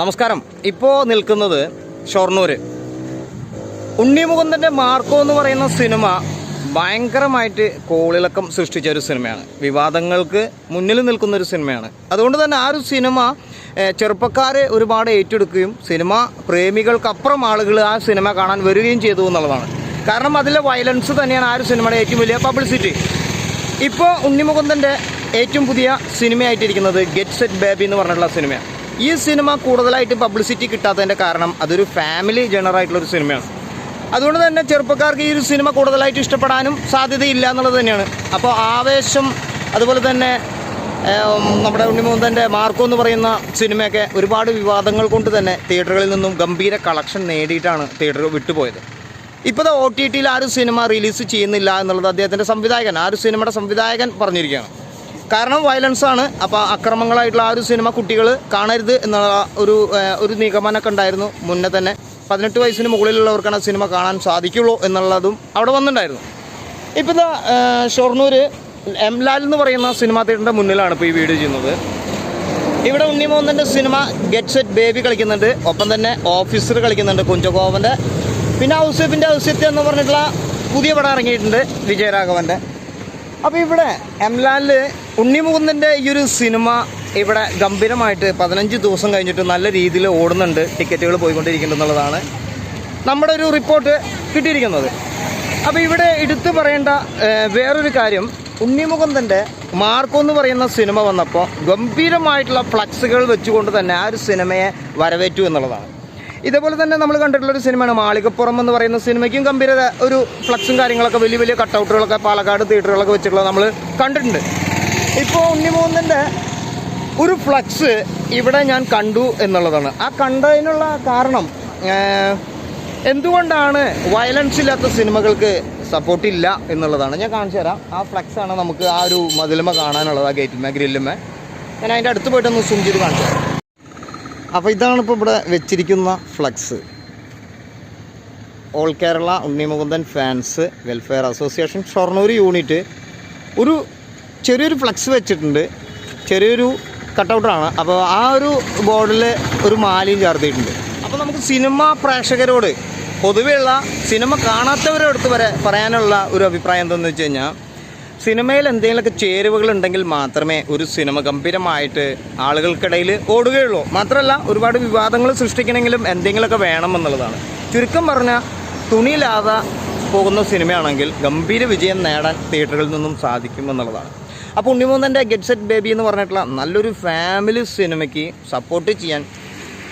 നമസ്കാരം. ഇപ്പോൾ നിൽക്കുന്നത് ഷൊർണൂർ ഉണ്ണിമുകുന്ദന്റെ മാർക്കോ എന്ന് പറയുന്ന സിനിമ ഭയങ്കരമായിട്ട് കോളിളക്കം സൃഷ്ടിച്ച ഒരു സിനിമയാണ്. വിവാദങ്ങൾക്ക് മുന്നിൽ നിൽക്കുന്ന ഒരു സിനിമയാണ്. അതുകൊണ്ട് തന്നെ ആ ഒരു സിനിമ ചെറുപ്പക്കാരെ ഒരുപാട് ഏറ്റെടുക്കുകയും സിനിമ പ്രേമികൾക്കപ്പുറം ആളുകൾ ആ സിനിമ കാണാൻ വരികയും ചെയ്തു എന്നുള്ളതാണ്. കാരണം അതിലെ വയലൻസ് തന്നെയാണ് ആ ഒരു സിനിമയുടെ ഏറ്റവും വലിയ പബ്ലിസിറ്റി. ഇപ്പോൾ ഉണ്ണിമുകുന്ദന്റെ ഏറ്റവും പുതിയ സിനിമയായിട്ടിരിക്കുന്നത് ഗെറ്റ് സെറ്റ് ബേബി എന്ന് പറഞ്ഞിട്ടുള്ള സിനിമയാണ്. ഈ സിനിമ കൂടുതലായിട്ട് പബ്ലിസിറ്റി കിട്ടാത്തതിന്റെ കാരണം അതൊരു ഫാമിലി ഒരു സിനിമയാണ്. അതുകൊണ്ട് തന്നെ ചെറുപ്പക്കാർക്ക് ഈ ഒരു സിനിമ കൂടുതലായിട്ട് ഇഷ്ടപ്പെടാനും സാധ്യതയില്ല എന്നുള്ളത് തന്നെയാണ്. അപ്പോൾ ആവേശം അതുപോലെ തന്നെ നമ്മുടെ ഉണ്ണിമോന്തന്റെ മാർക്കോ എന്ന് പറയുന്ന സിനിമയൊക്കെ ഒരുപാട് വിവാദങ്ങൾ കൊണ്ട് തന്നെ തിയേറ്ററുകളിൽ നിന്നും ഗംഭീര കളക്ഷൻ നേടിയിട്ടാണ് തിയേറ്റർ വിട്ടുപോയത്. ഇപ്പോൾ ഒ ടി ടിയിൽ ആ ഒരു സിനിമ റിലീസ് ചെയ്യുന്നില്ല എന്നുള്ളത് അദ്ദേഹത്തിന്റെ സംവിധായകൻ ആ ഒരു സിനിമയുടെ സംവിധായകൻ പറഞ്ഞിരിക്കുകയാണ്. കാരണം വയലൻസ് ആണ്. അപ്പോൾ അക്രമങ്ങളായിട്ടുള്ള ആ ഒരു സിനിമ കുട്ടികൾ കാണരുത് എന്നുള്ള ഒരു ഒരു നിഗമനമൊക്കെ ഉണ്ടായിരുന്നു മുന്നേ തന്നെ. പതിനെട്ട് വയസ്സിന് മുകളിലുള്ളവർക്കാണ് ആ സിനിമ കാണാൻ സാധിക്കുള്ളൂ എന്നുള്ളതും അവിടെ വന്നിട്ടുണ്ടായിരുന്നു. ഇപ്പോൾ ഇതാ ഷൊർണൂർ എം ലാൽ എന്ന് പറയുന്ന സിനിമാ തിയേറ്ററിന്റെ മുന്നിലാണ് ഇപ്പോൾ ഈ വീഡിയോ ചെയ്യുന്നത്. ഇവിടെ ഉണ്ണിമോഹന്റെ സിനിമ ഗെറ്റ് സെറ്റ് ബേബി കളിക്കുന്നുണ്ട്. ഒപ്പം തന്നെ ഓഫീസർ കളിക്കുന്നുണ്ട് കുഞ്ചകോവന്റെ പിന്നെ ഔസഫിന്റെ ഔസഫ് എന്ന് പറഞ്ഞിട്ടുള്ള പുതിയ പടം ഇറങ്ങിയിട്ടുണ്ട് വിജയരാഘവന്റെ അപ്പോൾ ഇവിടെ എംലാലിൽ ഉണ്ണിമുകുന്ദന്റെ ഈ ഒരു സിനിമ ഇവിടെ ഗംഭീരമായിട്ട് പതിനഞ്ച് ദിവസം കഴിഞ്ഞിട്ട് നല്ല രീതിയിൽ ഓടുന്നുണ്ട്. ടിക്കറ്റുകൾ പോയിക്കൊണ്ടിരിക്കുന്നുള്ളതാണ് നമ്മുടെ ഒരു റിപ്പോർട്ട് കിട്ടിയിരിക്കുന്നത്. അപ്പോൾ ഇവിടെ എടുത്തു പറയേണ്ട വേറൊരു കാര്യം. ഉണ്ണിമുകുന്ദന്റെ മാർക്കോ എന്ന് പറയുന്ന സിനിമ വന്നപ്പോൾ ഗംഭീരമായിട്ടുള്ള ഫ്ലക്സുകൾ വെച്ചുകൊണ്ട് തന്നെ ആ ഒരു സിനിമയെ വരവേറ്റു എന്നുള്ളതാണ്. ഇതേപോലെ തന്നെ നമ്മൾ കണ്ടിട്ടുള്ള ഒരു സിനിമയാണ് മാളികപ്പുറം എന്ന് പറയുന്ന സിനിമയ്ക്കും ഗംഭീര ഒരു ഫ്ലക്സും കാര്യങ്ങളൊക്കെ വലിയ വലിയ കട്ടൗട്ടുകളൊക്കെ പാലക്കാട് തിയേറ്ററുകളൊക്കെ വെച്ചിട്ടുള്ളത് നമ്മൾ കണ്ടിട്ടുണ്ട്. ഇപ്പോൾ ഉണ്ണിമൂന്നന്റെ ഒരു ഫ്ലക്സ് ഇവിടെ ഞാൻ കണ്ടു എന്നുള്ളതാണ്. ആ കണ്ടതിനുള്ള കാരണം എന്തുകൊണ്ടാണ് വയലൻസ് ഇല്ലാത്ത സിനിമകൾക്ക് സപ്പോർട്ട് ഇല്ല എന്നുള്ളതാണ്. ഞാൻ കാണിച്ചു തരാം. ആ ഫ്ലക്സാണ് നമുക്ക് ആ ഒരു മതിലുമ കാണാനുള്ളത് ആ ഗേറ്റിന്മേ ഗ്രില്ലുമേ ഞാൻ അതിന്റെ അടുത്ത് പോയിട്ടൊന്ന് സൂം ചെയ്ത് കാണിച്ചു തരാം. അപ്പോൾ ഇതാണ് ഇപ്പോൾ ഇവിടെ വെച്ചിരിക്കുന്ന flex. All Kerala Unni Mukundan fans welfare association Shoranur unit. ഒരു ചെറിയൊരു ഫ്ലക്സ് വെച്ചിട്ടുണ്ട്. ചെറിയൊരു കട്ടൗട്ടാണ്. അപ്പോൾ ആ ഒരു ബോർഡിൽ ഒരു മാലിയും ചേർത്തിട്ടുണ്ട്. അപ്പോൾ നമുക്ക് സിനിമ പ്രേക്ഷകരോട് പൊതുവെയുള്ള സിനിമ കാണാത്തവരുടെ അടുത്ത് വരെ പറയാനുള്ള ഒരു അഭിപ്രായം എന്താണെന്ന് വെച്ച് കഴിഞ്ഞാൽ സിനിമയിൽ എന്തെങ്കിലുമൊക്കെ ചേരുവകൾ ഉണ്ടെങ്കിൽ മാത്രമേ ഒരു സിനിമ ഗംഭീരമായിട്ട് ആളുകൾക്കിടയിൽ ഓടുകയുള്ളൂ. മാത്രമല്ല ഒരുപാട് വിവാദങ്ങൾ സൃഷ്ടിക്കണമെങ്കിലും എന്തെങ്കിലുമൊക്കെ വേണമെന്നുള്ളതാണ് ചുരുക്കം പറഞ്ഞാൽ തുണിയില്ലാതെ പോകുന്ന സിനിമയാണെങ്കിൽ ഗംഭീര വിജയം നേടാൻ തിയേറ്ററുകളിൽ നിന്നും സാധിക്കുമെന്നുള്ളതാണ് അപ്പോൾ ഉണ്ണിമൂന്നന്റെ ഗെറ്റ് സെറ്റ് ബേബി എന്ന് പറഞ്ഞിട്ടുള്ള നല്ലൊരു ഫാമിലി സിനിമയ്ക്ക് സപ്പോർട്ട് ചെയ്യാൻ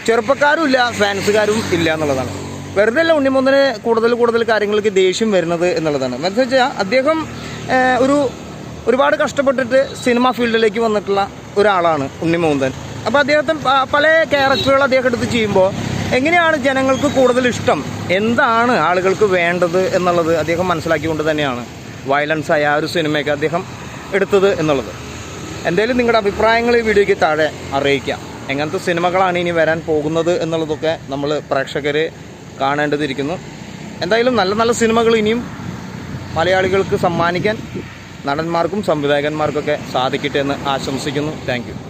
ചെറുപ്പക്കാരും ഇല്ല ഫാൻസുകാരും ഇല്ല എന്നുള്ളതാണ്. വെറുതെ അല്ല ഉണ്ണിമൂന്നന് കൂടുതൽ കൂടുതൽ കാര്യങ്ങൾക്ക് ദേഷ്യം വരുന്നത് എന്നുള്ളതാണ്. എന്ന് വെച്ചാൽ അദ്ദേഹം ഒരു ഒരുപാട് കഷ്ടപ്പെട്ടിട്ട് സിനിമ ഫീൽഡിലേക്ക് വന്നിട്ടുള്ള ഒരാളാണ് ഉണ്ണി ഉണ്ണിമൂന്തൻ അപ്പോൾ അദ്ദേഹത്തെ പല ക്യാരക്ടറുകൾ അദ്ദേഹം എടുത്ത് ചെയ്യുമ്പോൾ എങ്ങനെയാണ് ജനങ്ങൾക്ക് കൂടുതൽ ഇഷ്ടം? എന്താണ് ആളുകൾക്ക് വേണ്ടത് എന്നുള്ളത് അദ്ദേഹം മനസ്സിലാക്കിക്കൊണ്ട് തന്നെയാണ് വയലൻസ് ആയ ആ ഒരു സിനിമയൊക്കെ അദ്ദേഹം എടുത്തത് എന്നുള്ളത്. എന്തായാലും നിങ്ങളുടെ അഭിപ്രായങ്ങൾ ഈ വീഡിയോയ്ക്ക് താഴെ അറിയിക്കാം. എങ്ങനത്തെ സിനിമകളാണ് ഇനി വരാൻ പോകുന്നത് എന്നുള്ളതൊക്കെ നമ്മൾ പ്രേക്ഷകർ കാണേണ്ടതിരിക്കുന്നു. എന്തായാലും നല്ല നല്ല സിനിമകൾ ഇനിയും മലയാളികൾക്ക് സമ്മാനിക്കാൻ നടന്മാർക്കും സംവിധായകന്മാർക്കൊക്കെ സാധിക്കട്ടെ എന്ന് ആശംസിക്കുന്നു. താങ്ക്